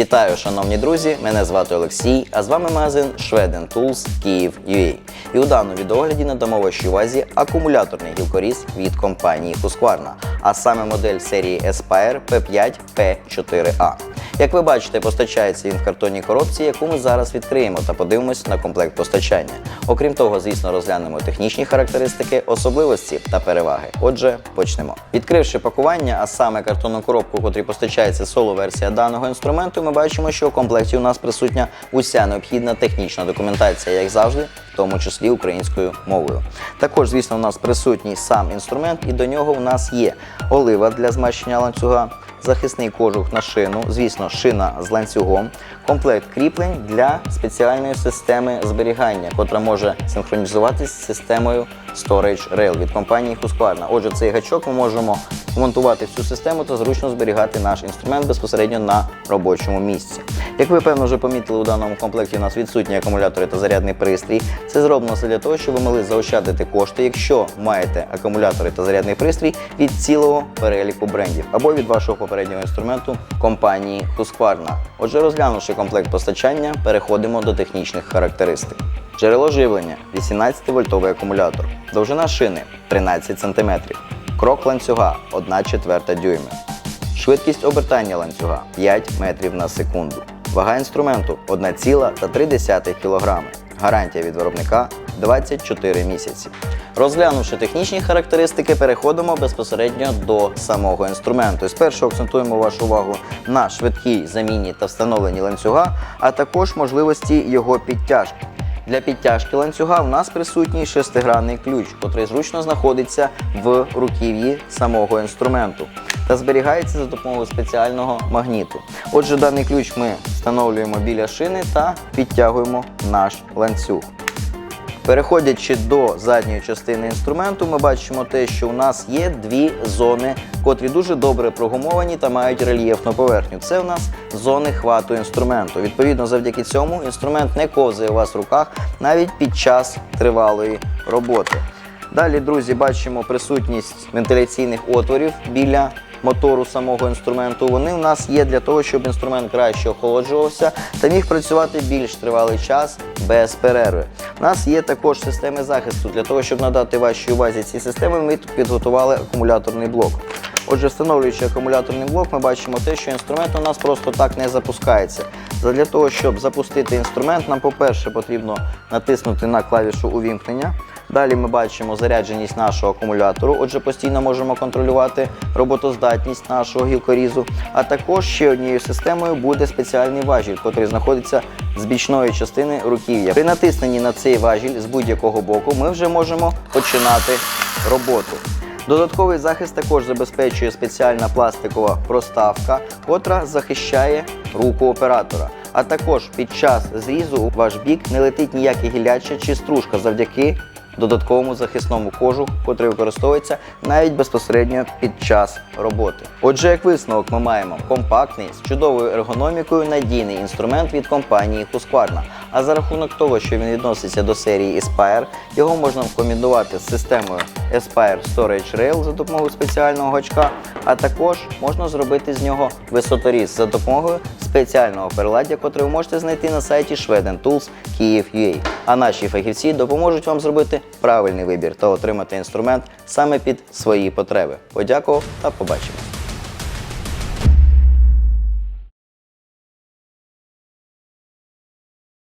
Вітаю, шановні друзі! Мене звати Олексій, а з вами магазин Шведен Tools Київ UA. І у даному відеогляді надамо вашій увазі акумуляторний гілкоріз від компанії Husqvarna, а саме модель серії Aspire P5 P4A. Як ви бачите, постачається він в картонній коробці, яку ми зараз відкриємо та подивимось на комплект постачання. Окрім того, звісно, розглянемо технічні характеристики, особливості та переваги. Отже, почнемо. Відкривши пакування, а саме картонну коробку, котрій постачається соло-версія даного інструменту, ми бачимо, що у комплекті у нас присутня уся необхідна технічна документація, як завжди, в тому числі українською мовою. Також, звісно, у нас присутній сам інструмент, і до нього у нас є олива для змащення ланцюга захисний кожух на шину, звісно, шина з ланцюгом, комплект кріплень для спеціальної системи зберігання, котра може синхронізуватися з системою Storage Rail від компанії Husqvarna. Отже, цей гачок ми можемо монтувати в цю систему та зручно зберігати наш інструмент безпосередньо на робочому місці. Як ви певно вже помітили, у даному комплекті у нас відсутні акумулятори та зарядний пристрій. Це зроблено для того, щоб ви могли заощадити кошти, якщо маєте акумулятори та зарядний пристрій від цілого переліку брендів або від вашого попереднього інструменту компанії Husqvarna. Отже, розглянувши комплект постачання, переходимо до технічних характеристик. Джерело живлення 18-вольтовий акумулятор, довжина шини 13 см, крок ланцюга 1 четверта дюйми, швидкість обертання ланцюга 5 метрів на секунду, вага інструменту 1,3 кг, гарантія від виробника 24 місяці. Розглянувши технічні характеристики, переходимо безпосередньо до самого інструменту. Спершу акцентуємо вашу увагу на швидкій заміні та встановленні ланцюга, а також можливості його підтяжки. Для підтяжки ланцюга в нас присутній шестигранний ключ, котрий зручно знаходиться в руків'ї самого інструменту та зберігається за допомогою спеціального магніту. Отже, даний ключ ми встановлюємо біля шини та підтягуємо наш ланцюг. Переходячи до задньої частини інструменту, ми бачимо те, що у нас є дві зони, котрі дуже добре прогумовані та мають рельєфну поверхню. Це у нас зони хвату інструменту. Відповідно, завдяки цьому інструмент не ковзає у вас в руках навіть під час тривалої роботи. Далі, друзі, бачимо присутність вентиляційних отворів біля мотору самого інструменту. Вони у нас є для того, щоб інструмент краще охолоджувався та міг працювати більш тривалий час без перерви. У нас є також системи захисту. Для того, щоб надати вашій увазі ці системи, ми підготували акумуляторний блок. Отже, встановлюючи акумуляторний блок, ми бачимо те, що інструмент у нас просто так не запускається. Для того, щоб запустити інструмент, нам, по-перше, потрібно натиснути на клавішу увімкнення. Далі ми бачимо зарядженість нашого акумулятору, отже, постійно можемо контролювати роботоздатність нашого гілкорізу. А також ще однією системою буде спеціальний важіль, який знаходиться з бічної частини руків'я. При натисненні на цей важіль з будь-якого боку ми вже можемо починати роботу. Додатковий захист також забезпечує спеціальна пластикова проставка, котра захищає руку оператора. А також під час зрізу у ваш бік не летить ніяке гіляче чи стружка завдяки додатковому захисному кожу, котрий використовується навіть безпосередньо під час роботи. Отже, як висновок, ми маємо компактний з чудовою ергономікою надійний інструмент від компанії Husqvarna. А за рахунок того, що він відноситься до серії Aspire, його можна комбінувати з системою Aspire Storage Rail за допомогою спеціального гачка, а також можна зробити з нього висоторіз за допомогою спеціального переладдя, котре ви можете знайти на сайті Schweden Tools Kyiv.ua. А наші фахівці допоможуть вам зробити правильний вибір та отримати інструмент саме під свої потреби. Подякував та побачимо.